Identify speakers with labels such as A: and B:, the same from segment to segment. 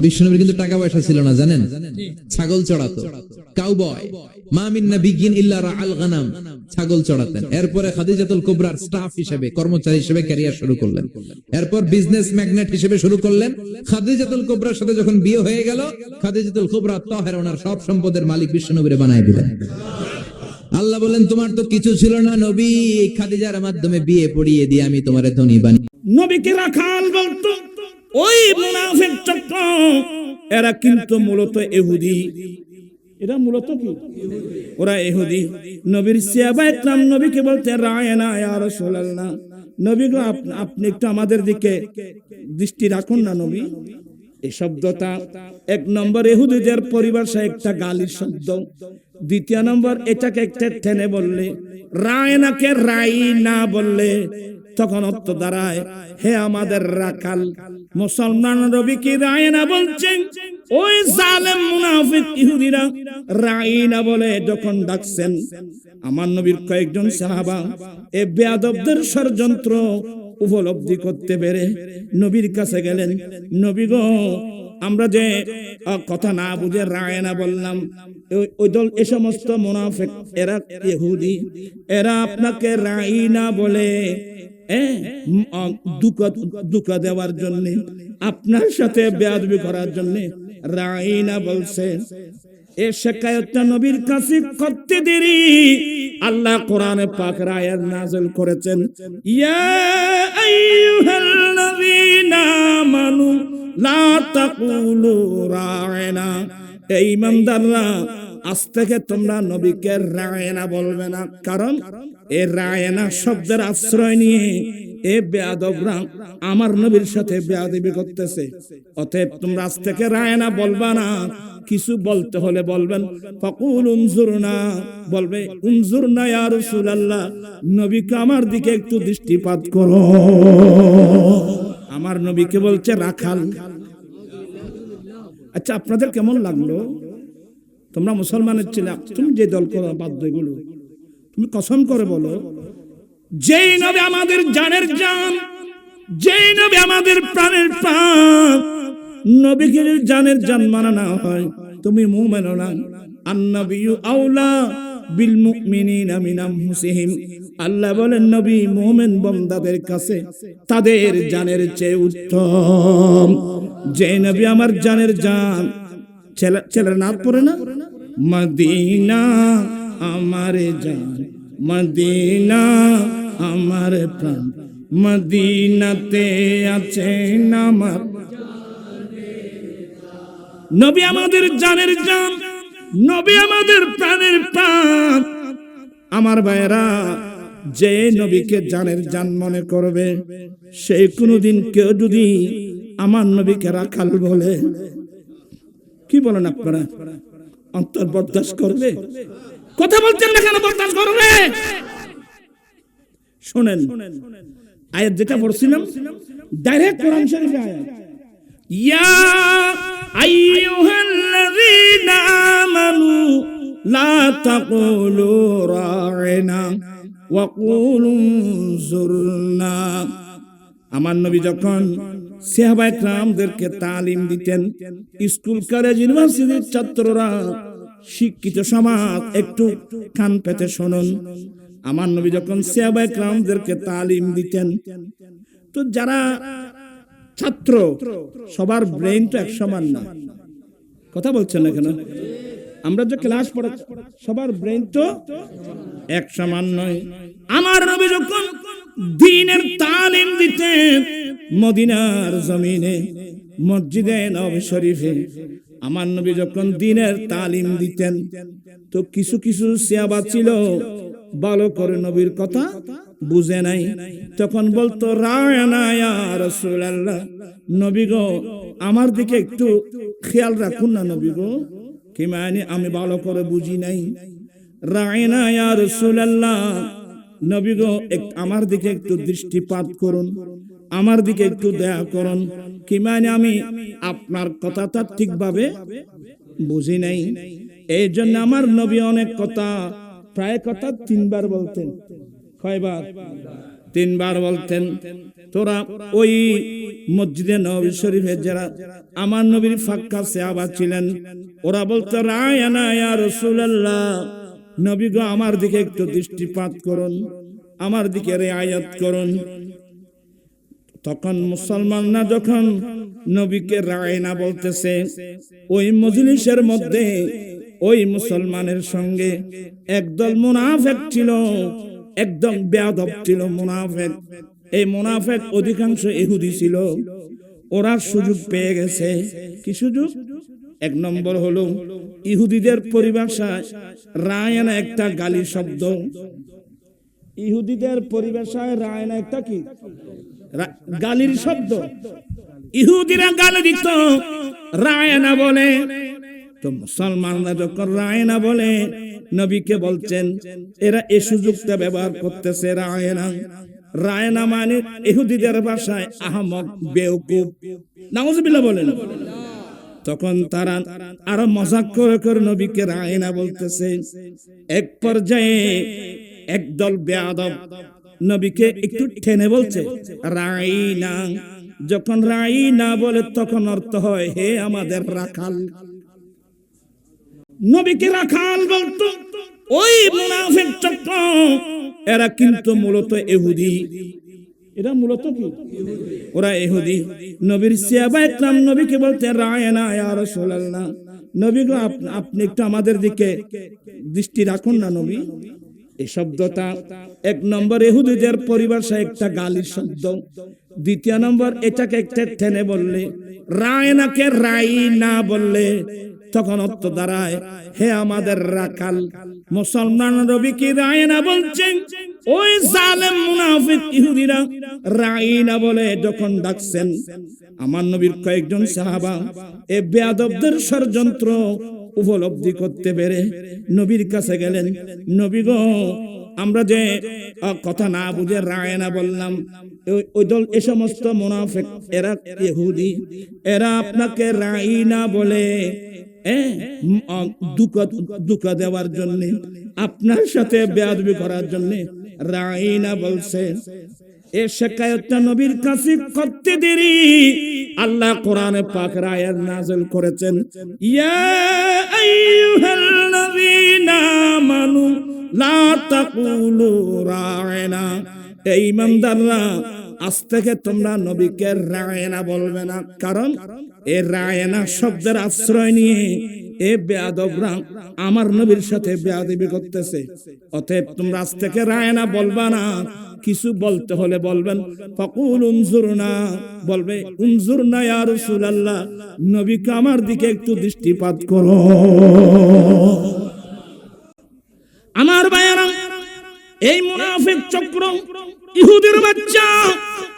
A: বিষ্ণুনবীর কিন্তু টাকা পয়সা ছিল না, জানেন? ছাগল চড়াতো। সম্পদের মালিক আল্লাহ বলেন, তোমার তো কিছু ছিল না নবী। খাদিজার মাধ্যমে বিয়ে পড়িয়ে দিয়ে আমি তোমার ধনী বানিয়ে
B: নবীকে রাখাল বলতো। ওই মুনাফিক চক্র এরা কিন্তু মূলত এহুদি এরা মূলত কি? ওরা এহুদি নবীর সিয়াবা ইকরাম নবীকে বলতে রায়না ইয়া রাসূলুল্লাহ। নবী গো, আপ- আপনি একটু আমাদের দিকে দৃষ্টি রাখুন না নবী। এই শব্দটা এক নম্বর এহুদিদের পরিভাষায় একটা গালির শব্দ। দ্বিতীয় নম্বর, এটাকে একটা টেনে বললে রায়নাকে রাই না বললে তখন অর্থ দাঁড়ায় হে আমাদের রাখাল মুসলমান রবি কি রায়না বলছেন? ওই জালেম মুনাফিক ইহুদিরা রাইনা বলে যখন ডাকছেন আমার নবীর কয়েকজন সাহাবা এ বেয়াদবদের ষড়যন্ত্র উপলব্ধি করতে পেরে নবীর কাছে গেলেন নবী গো আমরা যে কথা না বুঝে রায়না বললাম ওই- দল এ সমস্ত মুনাফিক এরা ইহুদি এরা আপনাকে বলে হ্যাঁ, উম, আহ, দুকা দেওয়ার জন্য, আপনার সাথে বেয়াদবি করার জন্য রাইনা বলছে, এ শেখায়তটা নবীর কাছে করতে দেরি। আল্লাহ কোরআনে পাক রায়াত নাযিল করেছেন, ইয়া আইয়ুহাল্লাযীনা আমানু, লা তাকুলু রায়না এই ইমানদাররা আজ থেকে তোমরা নবীকে রায়না বলবে না। কারণ এ রায়না শব্দের আশ্রয় নিয়ে এ বেয়াদবরা আমার নবীর সাথে বেয়াদবি করতেছে। অতএব তোমরা আজ থেকে রায়না বলবা না। কিছু বলতে হলে বলবেন। ফকুল উনজুরনা বলবে উনজুরনা ইয়া রাসূলুল্লাহ, নবীকে আমার দিকে একটু দৃষ্টিপাত করো। আমার নবীকে বলছে, রাখাল। আচ্ছা আপনাদের কেমন লাগল? তোমরা মুসলমানের ছেলে, তুমি যে দল করো বাধ্য এগুলো তুমি কসম করে বলো, যেই নবী আমাদের জানের জান, যেই নবী আমাদের প্রাণের প্রাণ নবীকে জানের জান মানা হয়, তুমি মুমেন না। আন্নবিয়ু আউলা বিল মুমিনিনা মিন আনফুসিহিম আল্লাহ বলেন, নবী মুমিন বান্দাদের কাছে তাদের জানের চেয়ে উত্তম। যে নবী আমার জানের জান, ছেলে ছেলের নাম পড়ে না? মদিনা আমার জান, মদিনা আমার প্রাণ। মদিনাতে আছেন আমার। নবী আমাদের জানের জান, নবী আমাদের প্রাণের প্রাণ। আমার ভাইরা যে নবীকে জানের জান মনে করবে সেই কোনোদিন কেউ যদি আমার নবীকে রাখাল বলে, কি বলেন আপনারা? অন্তর বরদাস্ত করবে। কথা বলছেন না কেন বরদাস্ত করবে? শোনেন, আয়াত যেটা পড়ছিলাম ডাইরেক্ট কোরআন শরীফে আয়াত। ইয়া আইয়ুহাল্লাযীনা আমানু লা তাকুলু রা'না ওয়া কুলু যুরনা আমার নবী যখন সেহাবায় রামদেরকে তালিম দিতেন। স্কুল, কলেজ, ইউনিভার্সিটির ছাত্ররা শিক্ষিত সমাজ একটু কান পেতে শোনন। আমার নবী যখন সেহাবায় রামদেরকে তালিম দিতেন, তো যারা ছাত্র, সবার ব্রেন তো এক সমান না। কথা বলছেন না কেন? আমরা যে ক্লাস পড়া সবার ব্রেন তো এক সমান নয়। আমার নবী যখন দিনের তালিম দিতেন মদিনার জমিনে, মসজিদে নবী শরীফে। আমার নবী যখন দিনের তালিম দিতেন, তো কিছু কিছু সিয়াবা ছিল, ভালো করে নবীর কথা বুঝে নাই। তখন বলতো নবী গো, আমার দিকে একটু খেয়াল রাখুন না নবী গো। কি মানে? আমি ভালো করে বুঝি নাই। রায়না ইয়া রাসূলুল্লাহ নবী গো এক- আমার দিকে একটু দৃষ্টিপাত করুন, আমার দিকে একটু দয়া করুন। কি মানে আমি আপনার কথাটা ঠিকভাবে বুঝি নাই। এই জন্য আমার নবী অনেক কথা, প্রায় কথা তিনবার বলতেন। কয়বার? তিনবার বলতেন। তোরা ওই মসজিদে নবী শরীফে যারা আমার নবীর ফাক্কা আবার ছিলেন, ওরা বলতো রায়না ইয়া রাসূলুল্লাহ। নবী গো আমার দিকে একটু দৃষ্টিপাত করুন, আমার দিকে রেয়ায়াত করুন। তখন মুসলমানরা যখন নবীকে রায়না বলতেছে, ওই মজলিসের মধ্যে ওই মুসলমানের সঙ্গে একদল মুনাফেক ছিল একদম বেয়াদব ছিল মুনাফেক। এই মুনাফেক অধিকাংশ ইহুদি ছিল। ওরা সুযোগ পেয়ে গেছে। কি সুযোগ? এক নম্বর হলো ইহুদিদের পরিভাষায় রায়না একটা গালি শব্দ। ইহুদিদের পরিভাষায় রায়না একটা কি? গালির শব্দ। ইহুদিরা গালি দিত, রায়না বলে। তো মুসলমানরা যখন রায়না বলে, নবীকে বলছেন, এরা এ সুযোগটা ব্যবহার করতেছে রায়না। রায়না মানে ইহুদিদের ভাষায় আহমক, বেউকুব। নাউজুবিল্লাহ বলেন। তখন তারা আরও মজাক করে করে নবীকে রায়না বলতেছে। এক পর্যায়ে একদল বেয়াদব নবীকে একটু ঠেনে বলছে রাইনা যখন রাইনা বলে তখন অর্থ হয়, হে আমাদের রাখাল। নবীকে রাখাল বলতো, ওই মুনাফিক চক্র, এরা কিন্তু মূলত এহুদি। এরা মূলত কি? ওরা এহুদি নবীর সিয়াবা ইকরাম নবীকে বলতে রায় রায়না ইয়া রাসূলুল্লাহ। নবী গো আপনি একটু আমাদের দিকে দৃষ্টি রাখুন না নবী। এই শব্দটা এক নম্বর এহুদিদের পরিভাষায় একটা গালির শব্দ। দ্বিতীয় নম্বর, এটাকে একটা টেনে বললে রায় রায়নাকে রাই না বললে। তখন অর্থ দাঁড়ায় হে আমাদের রাখাল মুসলমান রবি কি রায়না বলছেন? ওই জালেম মুনাফিক ইহুদিরা রাইনা বলে যখন ডাকছেন আমার নবীর কয়েকজন সাহাবা এ বেয়াদবদের ষড়যন্ত্র উপলব্ধি করতে পেরে নবীর কাছে গেলেন নবী গো আমরা যে কথা না বুঝে রায়না বললাম ওই- দল এ সমস্ত মুনাফিক এরা ইহুদি এরা আপনাকে বলে হ্যাঁ, উম, আহ, দুকা দেওয়ার জন্য, আপনার সাথে বেয়াদবি করার জন্য রাইনা বলছে, এ শেখায়তটা নবীর কাছে করতে দেরি। আল্লাহ কোরআনে পাক রায়ের নাজল করেছেন, ইয়া আইয়ুহাল্লাযীনা আমানু, লা তাকুলু রায়না এই ইমানদাররা আজ থেকে তোমরা নবীকে রায়না বলবে না। কারণ এ রায়না শব্দের আশ্রয় নিয়ে এ বেয়াদবরা আমার নবীর সাথে বেয়াদবি করতেছে। অতএব তোমরা আজ থেকে রায়না বলবা না। কিছু বলতে হলে বলবেন। ফকুল উমজুর না বলবে উমজুরনা ইয়া রাসূলুল্লাহ, নবীকে আমার দিকে একটু দৃষ্টিপাত করো। আমার ভাইয়েরা, এই মুনাফিক চক্র ইহুদির বাচ্চা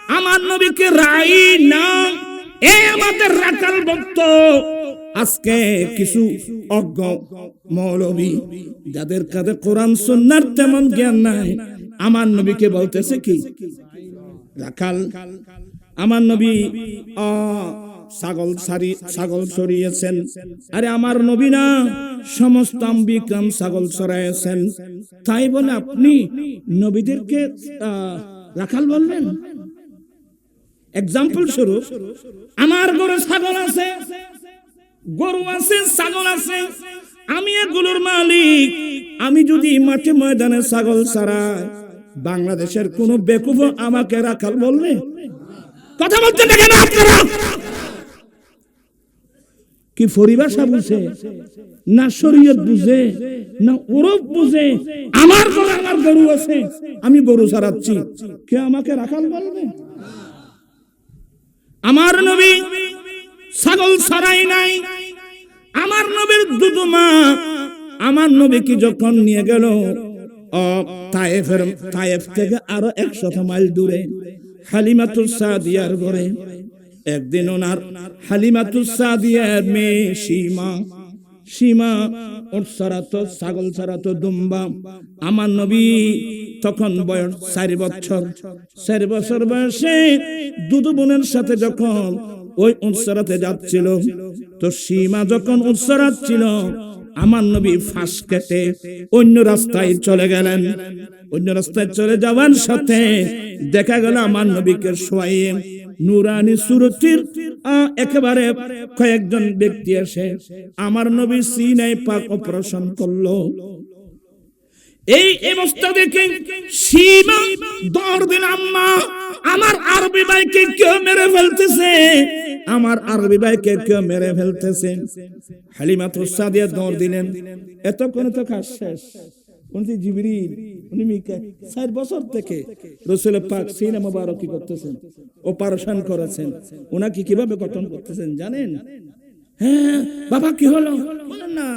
B: আমার নবীকে রাই না। এ আমাদের রাখাল ভক্ত। আজকে কিছু অজ্ঞ মৌলবী যাদের কাছে কোরআন সুন্নার তেমন জ্ঞান নাই আমার নবীকে বলতেছে কি? রাখাল আমার নবী আ, ছাগল ছাগল সরিয়েছেন আরে আমার নবী না সমস্ত বিক্রম ছাগল সরাইয়েছেন তাই বলে আপনি নবীদেরকে রাখাল বললেন এক্সাম্পল স্বরূপ, আমার গরু ছাগল আছে, গরু আছে, ছাগল আছে। আমি এগুলোর মালিক। আমি যদি মাঠে ময়দানে ছাগল ছাড়াই, বাংলাদেশের কোন বেকুব আমাকে রাখাল বলবে? কথা বলতে আপনারা কি পরিভাষা বুঝে? না শরীয়ত বুঝে, না ওরফ বুঝে। আমার ঘরে আমার গরু আছে, আমি গরু ছাড়াচ্ছি কে আমাকে রাখাল বলবে? আমার নবী ছাগল ছাড়াই নাই। আমার নবীর দুদু মা, আমার নবীকে যখন নিয়ে গেল থেকে আরও একশত মাইল দূরে, হালিমাতুল সাদিয়ার ঘরে একদিন ওনার হালিমাতুল সাদিয়ার মেয়ে সীমা সীমা ওর সারাতো ছাগল, সারাতো দুম্বা। আমার নবী তখন বয়স চারি বছর। চারি বছর বয়সে দুদু বোনের সাথে যখন ওই উৎসরাতে যাচ্ছিল, তো সীমা যখন উৎসরাত ছিল আমার নবী ফাঁস কেটে অন্য রাস্তায় চলে গেলেন। অন্য রাস্তায় চলে যাওয়ার সাথে দেখা গেল আমার নবীকে শোয়াইয়ে নুরানি সুরতির একেবারে কয়েকজন ব্যক্তি এসে আমার নবী সিনাই পাক অপারেশন করল। এই অবস্থা দেখে সীমা দৌড় আম্মা আমার আরবি ভাইকে কেউ মেরে ফেলতেছে। আমার আরবি ভাইকে কেউ মেরে ফেলতেছে। হালিমা তো সাদিয়া দৌড় দিলেন। এতক্ষণে তো কাজ শেষ। বছর থেকে রসুল করতেছেন অপারেশন করেছেন। গঠন করতেছেন জানেন? হ্যাঁ বাবা কি হলো? না।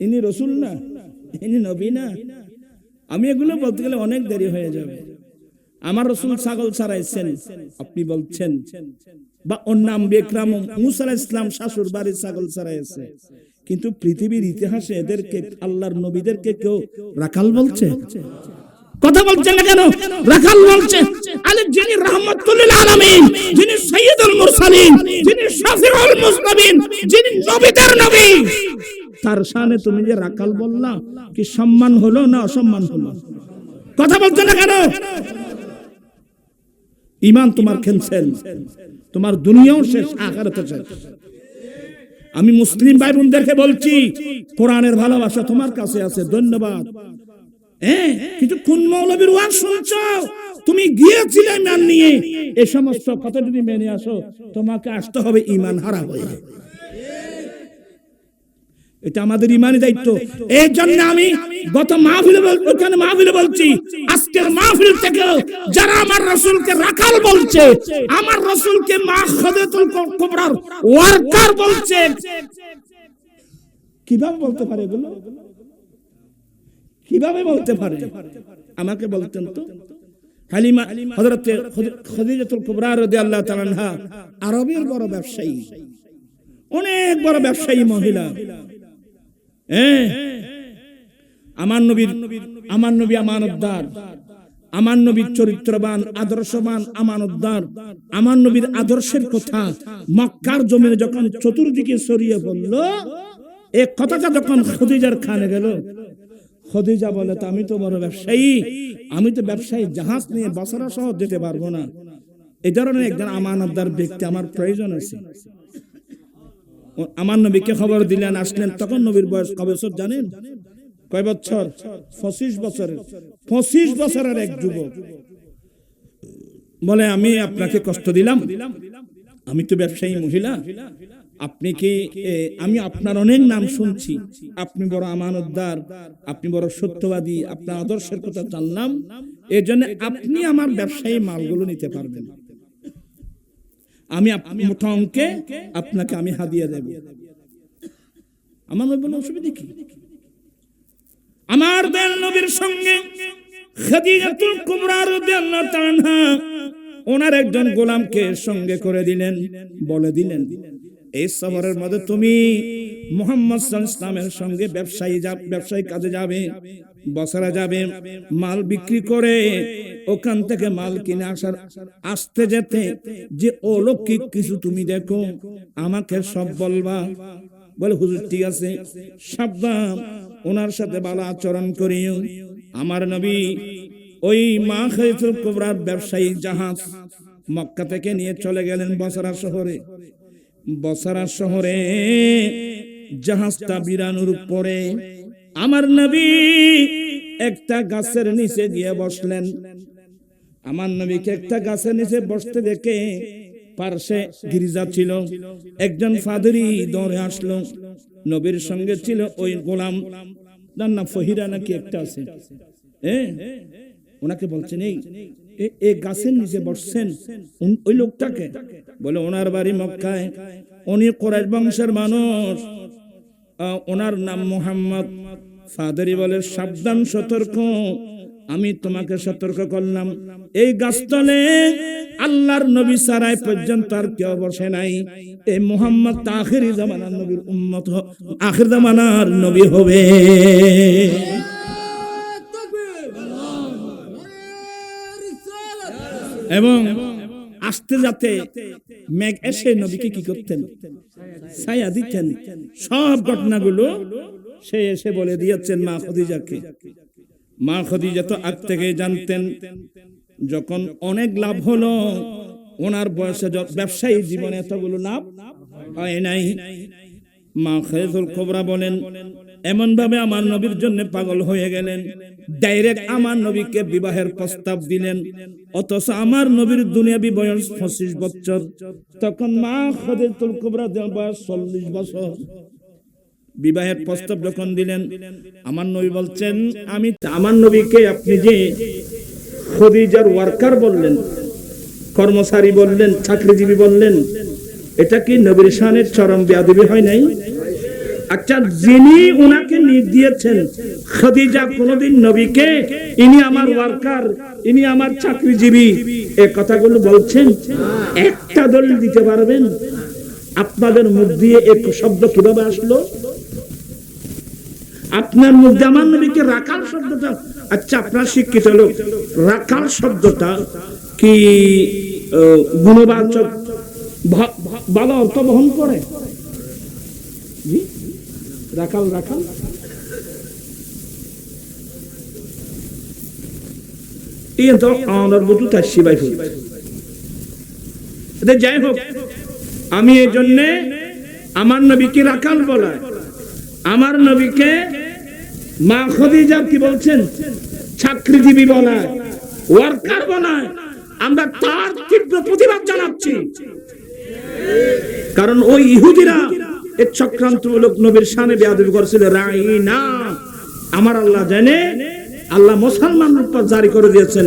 B: ইনি রসুল না? নবী না। আমি এগুলো বলতে গেলে অনেক দেরি হয়ে যাবে। আমার রসুল ছাগল ছাড়াইছেন। আপনি বলছেন, বা অন্যাম নাম বেকরাম মুসা ইসলাম শাশুর বাড়ির ছাগল ছাড়াইছে। কিন্তু পৃথিবীর ইতিহাসে এদেরকে, আল্লাহর নবীদেরকে কেউ রাখাল বলছে? কথা বলছেন না কেন? রাখাল বলছে আরে যিনি রহমতুল আলামিন, যিনি সৈয়দুল মুরসালিন, যিনি শাফিউল মুসলিমিন, যিনি নবীদের নবী। তার শানে তুমি যে রাখাল বললা, কি সম্মান হলো না অসম্মান হলো? কথা বলছেন না কেন? ইমান তোমার খেলছেন, তোমার দুনিয়াও শেষ আখারাতে শেষ। আমি মুসলিম ভাই বোনদেরকে বলছি, কোরআনের ভালোবাসা তোমার কাছে আছে, ধন্যবাদ। হ্যাঁ কিন্তু কোন মৌলবীর ওয়াজ শুনছ? তুমি গিয়েছিলে ইমান নিয়ে। এই সমস্ত কথা যদি মেনে আসো, তোমাকে আসতে হবে ইমান হারা হয়ে। এটা আমাদের ইমানি দায়িত্ব। এই জন্য আমি গত মাহফিলে ওখানে মাহফিলে বলছি, আজকের মাহফিল থেকে যারা আমার রসুলকে রাখাল বলছে, আমার রসুলকে মা খদেতুল কুবরার ওয়ার্কার বলছে। কীভাবে বলতে পারে এগুলো? কীভাবে বলতে পারে? আমাকে বলতেন তো। হালিমা হযরত খাদিজাতুল কুবরা রাদিয়াল্লাহু তাআলা আরবের বড় ব্যবসায়ী। অনেক বড় ব্যবসায়ী মহিলা। হ্যাঁ আমার নবীর, আমার নবী আমানতদার। আমার নবীর চরিত্রবান, আদর্শবান আমানতদার। আমার নবীর আদর্শের কথা মক্কার জমিনে যখন চতুর্দিকে ছড়িয়ে পড়ল এই কথাটা যখন খদিজার খানে গেল খদিজা বলে, তো আমি তো বড় ব্যবসায়ী। আমি তো ব্যবসায়ী জাহাজ নিয়ে বছরা সহ যেতে পারব না। এই ধরনের একজন আমানতদার ব্যক্তি আমার প্রয়োজন আছে আমার নবীকে খবর দিলেন, আসলেন, তখন নবীর বয়স বছর জানেন? কয় বছর? পঁচিশ বছরের। পঁচিশ বছরের এক যুবক। বলে, আমি আপনাকে কষ্ট দিলাম। আমি তো ব্যবসায়ী, মহিলা। আপনি কি আমি আপনার অনেক নাম শুনছি। আপনি বড় আমানতদার আপনি বড় সত্যবাদী আপনার আদর্শের কথা জানলাম। এই জন্য আপনি আমার ব্যবসায়ী মালগুলো নিতে পারবেন। আমি মোটা অঙ্কে আপনাকে আমি হাদিয়া দেব। আমার বলল, অসুবিধা কি? আমার দয়াল নবীর সঙ্গে খাদিজাতুল কুবরা রাদিয়াল্লাহু তাআলা ওনার একজন গোলামকে সঙ্গে করে দিলেন বলে দিলেন। এই সফরের মধ্যে তুমি মোহাম্মদ ইসলামের সঙ্গে ব্যবসায়ী ব্যবসায়ী কাজে যাবে বছরে যাবে, মাল বিক্রি করে ওখান থেকে মাল কিনে আসার, আসতে যেতে যে অলৌকিক কিছু তুমি দেখো, আমাকে সব বলবা। বলে, হুজুর, ঠিক আছে, সাবধান, ওনার সাথে ভালো আচরণ করিও। আমার নবী ওই মা খাইতুল কুবরার ব্যবসায়ী জাহাজ মক্কা থেকে নিয়ে চলে গেলেন বসরা শহরে। বসরা শহরে জাহাজটা বিরানোর পরে আমার নবী একটা গাছের নিচে গিয়ে বসলেন। আমার নবীকে একটা গাছের নিচে বসতে দেখে পার্শ্বে গির্জা ছিল। একজন ফাদরি দৌড়ে আসলো। নবীর সঙ্গে ছিল ওই গোলাম। না ফহিরা নাকি একটা আছে? ওনাকে বলছেন, এই এ- এ গাছের নিচে বসছেন। ওই লোকটাকে। বলে, ওনার বাড়ি মক্কায়। উনি কোরাইশ বংশের মানুষ। ওনার নাম মোহাম্মদ। ফাদারি বলে, সাবধান, সতর্ক। আমি তোমাকে সতর্ক করলাম। এই গাছতলে আল্লাহর নবী সারাই পর্যন্ত আর কেউ বসে নাই। এই মোহাম্মদ আখেরি জামানার নবীর উম্মত হ- আখির জামানার নবী হবে। এবং আসতে যাতে মেঘ এসে নবীকে কি করতেন? ছায়া দিতেন। সব ঘটনাগুলো সে এসে বলে দিয়েছেন মা খদিজাকে। মা খদিজা তো আগ থেকে জানতেন, যখন অনেক লাভ হলো, ওনার বয়সে ব্যবসায়ী জীবনে এতগুলো লাভ হয় নাই। মা খেজুল কোবরা বলেন এমন ভাবে আমার নবীর জন্য পাগল হয়ে গেলেন। ডাইরেক্ট আমার নবীকে বিবাহের প্রস্তাব দিলেন। অথচ আমার নবীর দুনিয়াবি বয়স পঁচিশ বছর। তখন মা খেজুল কোবরা বয়স চল্লিশ বছর। বিবাহের প্রস্তাব যখন দিলেন, আমার নবী বলছেন, আমি আমার নবীকে আপনি যে খদিজার ওয়ার্কার বললেন, কর্মচারী বললেন, চাকরিজীবী বললেন, এটা কি নবীর শানের চরম বেয়াদবি হয় নাই? আচ্ছা যিনি উনাকে নিয়োগ দিয়েছেন, খদিজা কোনদিন নবীকে, ইনি আমার ওয়ার্কার, ইনি আমার চাকরিজীবী, এ কথাগুলো বলছেন, একটা দলিল দিতে পারবেন? আপনাদের মুখ দিয়ে এক শব্দ কীভাবে আসলো? আপনার মধ্যে আমার নবীকে রাখাল শব্দটা আচ্ছা আপনার শিক্ষিত লোক, রাখাল শব্দটা কি গুণবাচক ভালো অর্থ বহন করে? জি? রাখাল রাখাল। যাই হোক, আমি এই আমার নবীকে রাখাল বলা। আমার নবীকে মা খদিজা কি বলছেন? চাকরিজীবী বলায়, ওয়ার্কার বলায়। আমরা তার তীব্র প্রতিবাদ জানাচ্ছি। কারণ ওই ইহুদিরা এর চক্রান্তমূলক নবীর সামনে বেয়াদবি করেছিল রাইনা আমার আল্লাহ জানে, আল্লাহ মুসলমানের উপর জারি করে দিয়েছেন।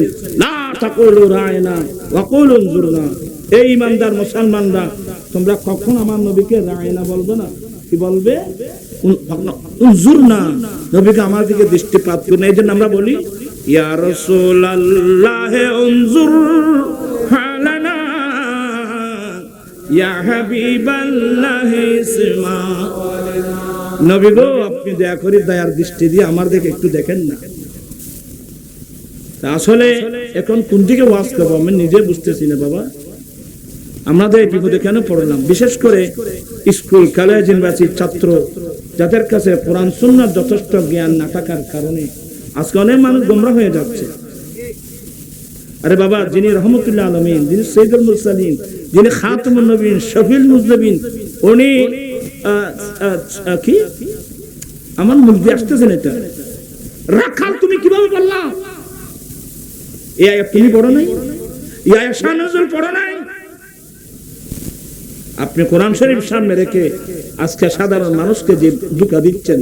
B: রায়না বলবে না? কি বলবে? নবীকে আমার দিকে এই আমরা বলি, ইয়া হালানা আপনি দয়া করে দয়ার দৃষ্টি দিয়ে আমার একটু দেখেন না। আসলে এখন কোন দিকে ওয়াজ করব আমি নিজে বুঝতেছি না বাবা। এই বিপদে কেন পড়লাম? বিশেষ করে স্কুল কলেজ ইউনিভার্সিটির ছাত্র, যাদের কাছে কোরআন, সুন্নার যথেষ্ট জ্ঞান না থাকার কারণে আজকে অনেক মানুষ গোমরা হয়ে যাচ্ছে। আরে বাবা, যিনি রহমতুল্লাহ আলমিন, যিনি সৈদুল মুরসালিন যিনি খাতমুল নবীন শফিল মুজনবিন উনি কি? আমার মুখ দিয়ে আসতেছেন এটা। রাখাল, তুমি কীভাবে বললা? এই আয়াত তুমি পড়ো নাই? এই নজরুল পড়ো নাই? আপনি কোরআন শরীফ সামনে রেখে আজকে সাধারণ মানুষকে যে দুঃখা দিচ্ছেন,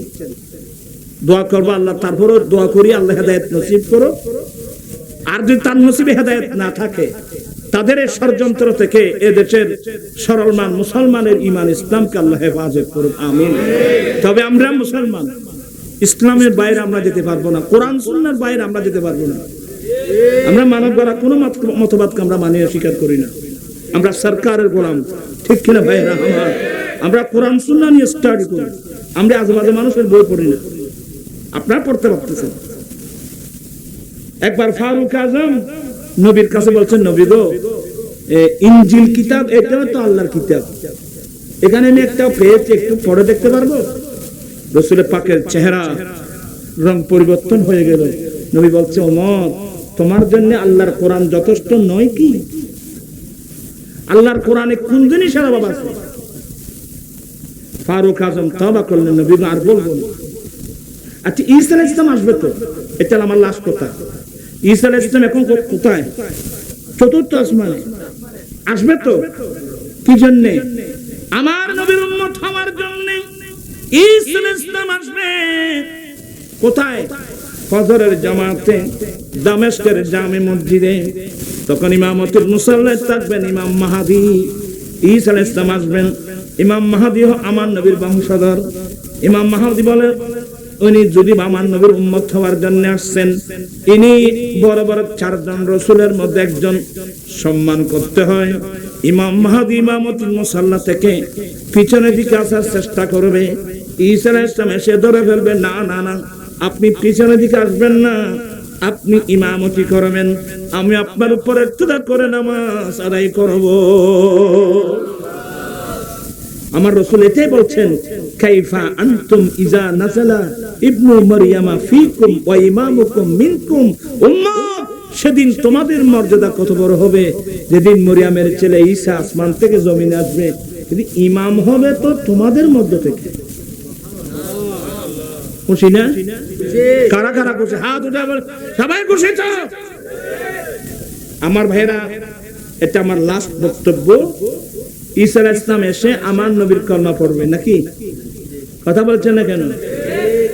B: দোয়া করব আল্লাহ, তারপরও দোয়া করি, আল্লাহ হেদায়ত নসিব করো আর যদি তার নসিবে হেদায়ত না থাকে তাদের এই ষড়যন্ত্র থেকে এ দেশের সরলমান মুসলমানের ইমান ইসলামকে আল্লাহ হেফাজত করুন আমিন। তবে আমরা মুসলমান, ইসলামের বাইরে আমরা যেতে পারব না, কোরআন, সুন্নার বাইরে আমরা যেতে পারব না। আমরা মানব গড়া কোনো মতবাদকে আমরা মানিয়ে স্বীকার করি না। আমরা সরকারের গোলাম, ঠিক কিনা ভাইরা আমার? আমরা কোরআন, সুন্না নিয়ে স্টাডি করি। আমরা আজেবাজে মানুষের বই পড়ি না। আপনারা পড়তে পারতেছেন। একবার ফারুক আজম নবীর কাছে বলছেন নবী গো এ, ইনজিল কিতাব এটাও তো আল্লাহর কিতাব। এখানে আমি একটা পেয়েছি একটু পড়ে দেখতে পারব? রসুলের পাকের চেহারা রং পরিবর্তন হয়ে গেল। নবী বলছে ওমর তোমার জন্য আল্লাহর কোরআন যথেষ্ট নয় কি? আল্লাহর কোরআনে কোন জিনিস আর বাবা ফারুক আজম তবা করলেন নবী আর বলব আচ্ছা ইসলাম আসবে তো? এটা আমার লাস্ট কথা। ঈসা আলাইহিস ইসলাম এখন কোথায়? চতুর্থ আসমানে। আসবে তো? কি জন্য? আমার নবীর উম্মত হওয়ার জন্য ঈসা ইসলাম আসবে। কোথায়? ফজরের জামাতে, দামেস্কের জামে মসজিদে। তখন ইমামতির মুসাল্লায় থাকবেন ইমাম মাহাদি। ঈসা ইসলাম আসবেন। ইমাম মাহাদি আমার নবীর বংশধর। ইমাম মাহাদি বলে উনি যদি আমার নবীর উম্মত হওয়ার জন্য আসছেন, ইনি বড় বড় চারজন রসুলের মধ্যে একজন। সম্মান করতে হয়। ইমাম মাহাদি ইমামতির মুসাল্লা থেকে পিছনের দিকে আসার চেষ্টা করবে। ঈসা ইসলাম এসে ধরে ফেলবে, না না না, আপনি পিছনে দিকে আসবেন না। আপনি ইমামতি করবেন। আমি আপনার উপর একটুদা করে নামাজ আদায় করব। আমার রসুল এটাই বলছেন, কাইফা আনতুম ইজা নাজালা ইবনু মারিয়ামা ফিকুম ওয়া ইমামুকুম মিনকুম। উম্মত সেদিন তোমাদের মর্যাদা কত বড় হবে? যেদিন মরিয়ামের ছেলে ঈসা আসমান থেকে জমিনে আসবে, যদি ইমাম হবে তো তোমাদের মধ্য থেকে। খুশি না? কারা কারা খুশি? হাত উঠে সবাই খুশি আমার ভাইরা এটা আমার লাস্ট বক্তব্য। ঈসা ইসলাম এসে আমার নবীর কলমা পড়বে নাকি? কথা বলছেন না কেন?